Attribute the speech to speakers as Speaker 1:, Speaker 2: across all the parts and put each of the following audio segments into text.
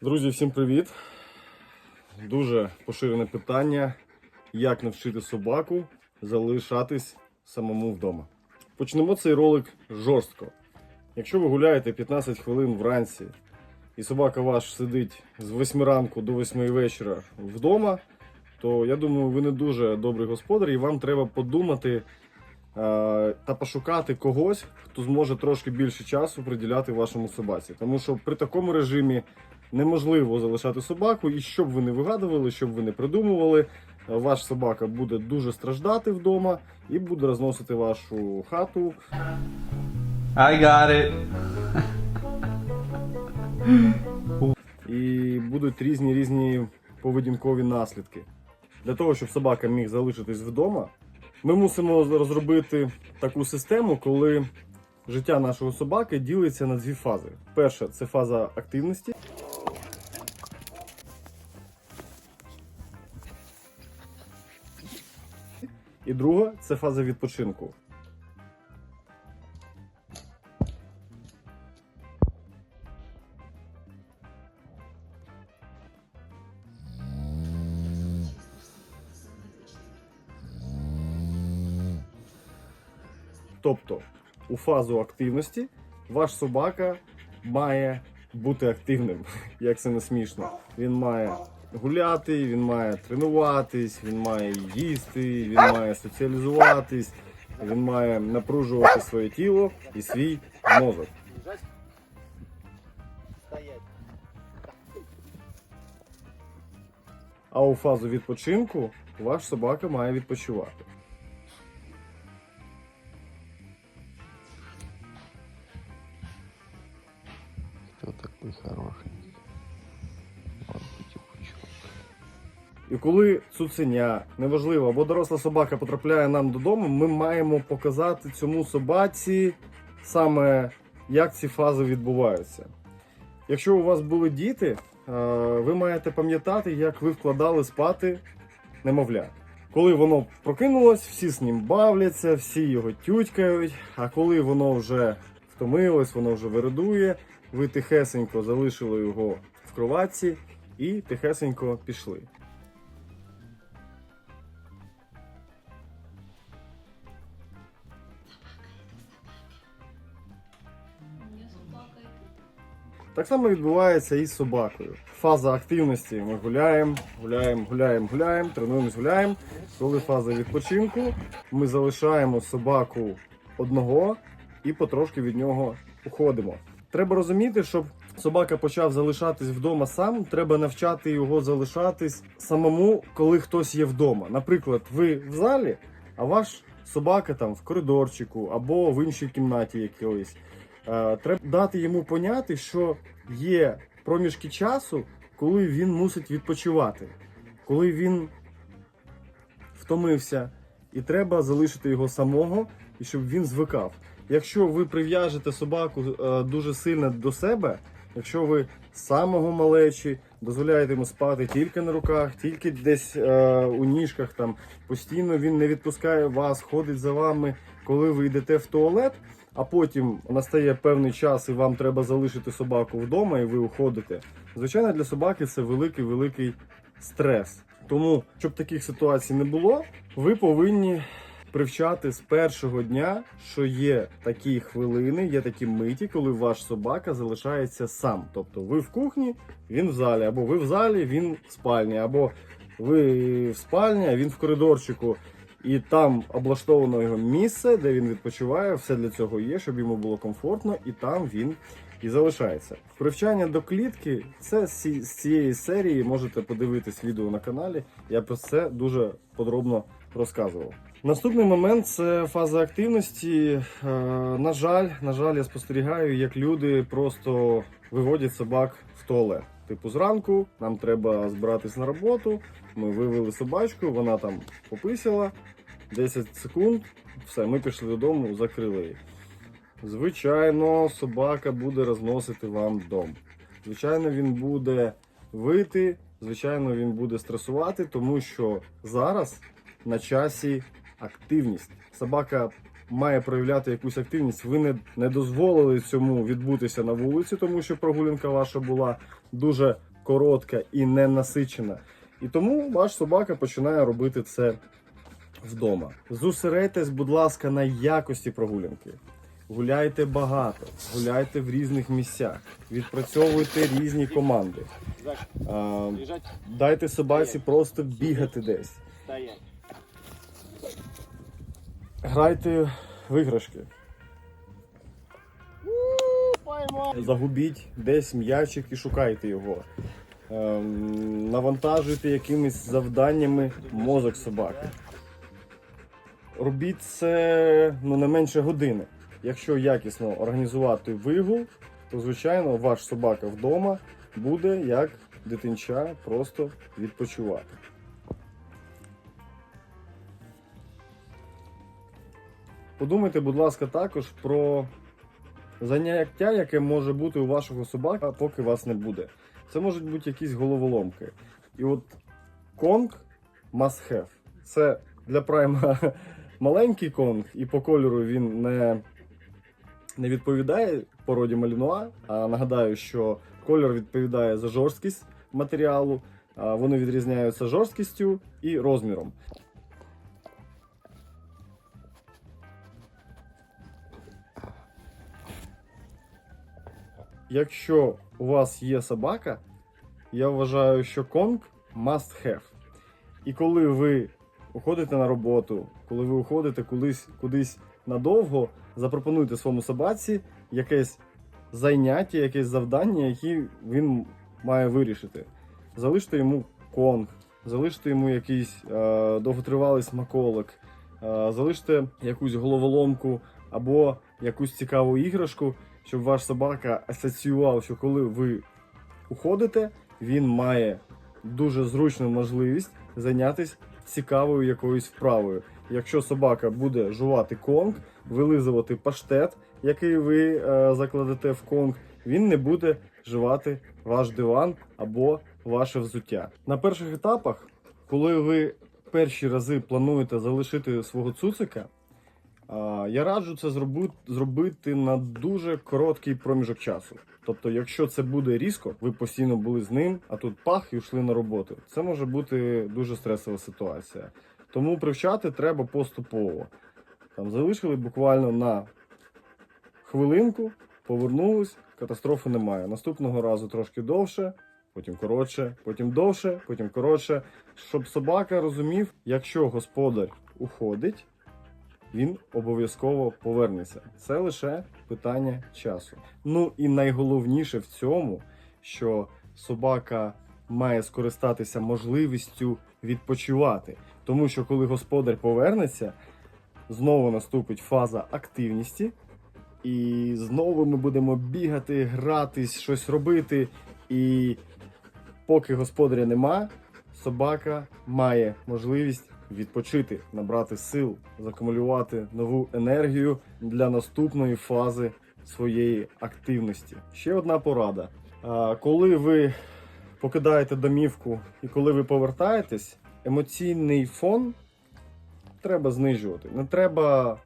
Speaker 1: Друзі, всім привіт! Дуже поширене питання, як навчити собаку залишатись самому вдома. Почнемо цей ролик жорстко. Якщо ви гуляєте 15 хвилин вранці, і собака ваш сидить з 8 ранку до 8 вечора вдома, то я думаю, ви не дуже добрий господар, і вам треба подумати е, та пошукати когось, хто зможе трошки більше часу приділяти вашому собаці. Тому що при такому режимі неможливо залишати собаку, і що б ви не вигадували, що б ви не придумували, е, ваш собака буде дуже страждати вдома і буде розносити вашу хату.
Speaker 2: I got it.
Speaker 1: і будуть різні різні поведінкові наслідки. Для того, щоб собака міг залишитись вдома, ми мусимо розробити таку систему, коли життя нашого собаки ділиться на дві фази. Перша це фаза активності. І друга це фаза відпочинку. Тобто, у фазу активності ваш собака має бути активним, як це не смішно. Він має гуляти, він має тренуватись, він має їсти, він має соціалізуватись, він має напружувати своє тіло і свій мозок. А у фазу відпочинку ваш собака має відпочивати.
Speaker 2: Кто такой хорошенький?
Speaker 1: І коли цуценя, неважливо, або доросла собака потрапляє нам додому, ми маємо показати цьому собаці саме як ці фази відбуваються. Якщо у вас були діти, е, ви маєте пам'ятати, як ви вкладали спати немовля. Коли воно прокинулось, всі з ним бавляться, всі його тютькають. А коли воно вже втомилось, воно вже виридує, ви тихесенько залишили його в кроватці і тихесенько пішли. Так само відбувається і з собакою. Фаза активності ми гуляємо, гуляємо, гуляємо, гуляємо, тренуємось, гуляємо. Коли фаза відпочинку, ми залишаємо собаку одного і потрошки від нього уходимо. Треба розуміти, щоб собака почав залишатись вдома сам, треба навчати його залишатись самому, коли хтось є вдома. Наприклад, ви в залі, а ваш собака там в коридорчику або в іншій кімнаті якоїсь. Е, Треба дати йому поняти, що є проміжки часу, коли він мусить відпочивати, коли він втомився, і треба залишити його самого, і щоб він звикав. Якщо ви прив'яжете собаку е, дуже сильно до себе, якщо ви самого малечі дозволяєте йому спати тільки на руках, тільки десь е, у ніжках, там постійно він не відпускає вас, ходить за вами, коли ви йдете в туалет, а потім настає певний час, і вам треба залишити собаку вдома, і ви уходите. Звичайно, для собаки це великий великий стрес. Тому, щоб таких ситуацій не було, ви повинні привчати з першого дня, що є такі хвилини, є такі миті, коли ваш собака залишається сам. Тобто ви в кухні, він в залі, або ви в залі, він в спальні, або ви в спальні, а він в коридорчику. І там облаштовано його місце, де він відпочиває. Все для цього є, щоб йому було комфортно, і там він і залишається. Привчання до клітки це з цієї серії. Можете подивитись відео на каналі. Я про це дуже подробно розказував. Наступний момент це фаза активності. Е, на жаль, на жаль, я спостерігаю, як люди просто виводять собак в туалет. Типу, зранку нам треба збиратись на роботу. Ми вивели собачку, вона там пописала 10 секунд. Все, ми пішли додому, закрили її. Звичайно, собака буде розносити вам дом. Звичайно, він буде вити, звичайно, він буде стресувати, тому що зараз на часі активність. Собака має проявляти якусь активність. Ви не, не дозволили цьому відбутися на вулиці, тому що прогулянка ваша була дуже коротка і ненасичена. І тому ваш собака починає робити це вдома. Зосередьтесь, будь ласка, на якості прогулянки. Гуляйте багато, гуляйте в різних місцях, відпрацьовуйте різні команди. А, дайте собаці просто бігати десь. Грайте в іграшки. Загубіть десь м'ячик і шукайте його. Ем, навантажуйте якимись завданнями мозок собаки. Робіть це ну, не менше години. Якщо якісно організувати вигул, то звичайно ваш собака вдома буде як дитинча просто відпочивати. Подумайте, будь ласка, також про заняття, яке може бути у вашого собака, поки вас не буде. Це можуть бути якісь головоломки. І от конг must have. Це для прайма маленький конг, і по кольору він не, не відповідає породі малінуа. А нагадаю, що кольор відповідає за жорсткість матеріалу. а Вони відрізняються жорсткістю і розміром. Якщо у вас є собака, я вважаю, що конг must have. І коли ви уходите на роботу, коли ви уходите кудись, кудись надовго, запропонуйте своєму собаці якесь заняття, якесь завдання, яке він має вирішити. Залиште йому конг, залиште йому якийсь е, довготривалий смаколик, е, залиште якусь головоломку або якусь цікаву іграшку, щоб ваш собака асоціював, що коли ви уходите, він має дуже зручну можливість зайнятися цікавою якоюсь вправою. Якщо собака буде жувати конг, вилизувати паштет, який ви е, закладете в конг, він не буде жувати ваш диван або ваше взуття. На перших етапах, коли ви перші рази плануєте залишити свого цуцика, Я раджу це зробити, на дуже короткий проміжок часу. Тобто, якщо це буде різко, ви постійно були з ним, а тут пах і йшли на роботу. Це може бути дуже стресова ситуація. Тому привчати треба поступово. Там залишили буквально на хвилинку, повернулись, катастрофи немає. Наступного разу трошки довше, потім коротше, потім довше, потім коротше. Щоб собака розумів, якщо господар уходить він обов'язково повернеться. Це лише питання часу. Ну і найголовніше в цьому, що собака має скористатися можливістю відпочивати. Тому що коли господар повернеться, знову наступить фаза активності, і знову ми будемо бігати, гратись, щось робити. І поки господаря нема, собака має можливість відпочити, набрати сил, закумулювати нову енергію для наступної фази своєї активності. Ще одна порада. Коли ви покидаєте домівку і коли ви повертаєтесь, емоційний фон треба знижувати. Не треба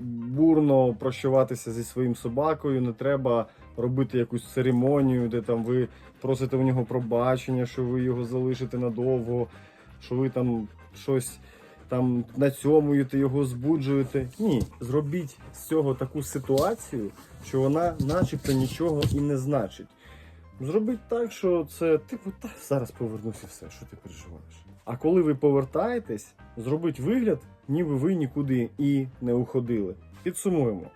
Speaker 1: бурно прощаватися зі своїм собакою, не треба робити якусь церемонію, де там ви просите у нього пробачення, що ви його залишите надовго, що ви там щось там нацьомуєте, його збуджуєте. Ні, зробіть з цього таку ситуацію, що вона начебто нічого і не значить. Зробіть так, що це типу, та зараз повернуся все, що ти переживаєш. А коли ви повертаєтесь, зробіть вигляд, ніби ви нікуди і не уходили. Підсумуємо.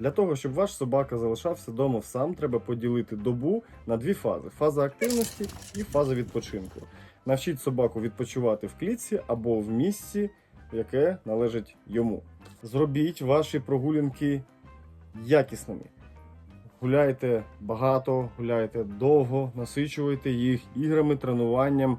Speaker 1: Для того, щоб ваш собака залишався вдома сам, треба поділити добу на дві фази: фаза активності і фаза відпочинку. Навчіть собаку відпочивати в клітці або в місці, яке належить йому. Зробіть ваші прогулянки якісними. Гуляйте багато, гуляйте довго, насичуйте їх іграми, тренуванням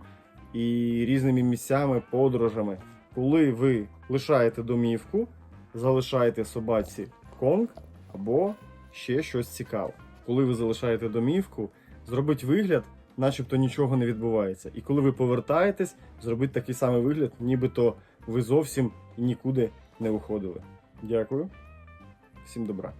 Speaker 1: і різними місцями, подорожами. Коли ви лишаєте домівку, залишайте собаці конг або ще щось цікаве. Коли ви залишаєте домівку, зробіть вигляд, начебто нічого не відбувається. І коли ви повертаєтесь, зробіть такий самий вигляд, нібито ви зовсім нікуди не уходили. Дякую. Всім добра.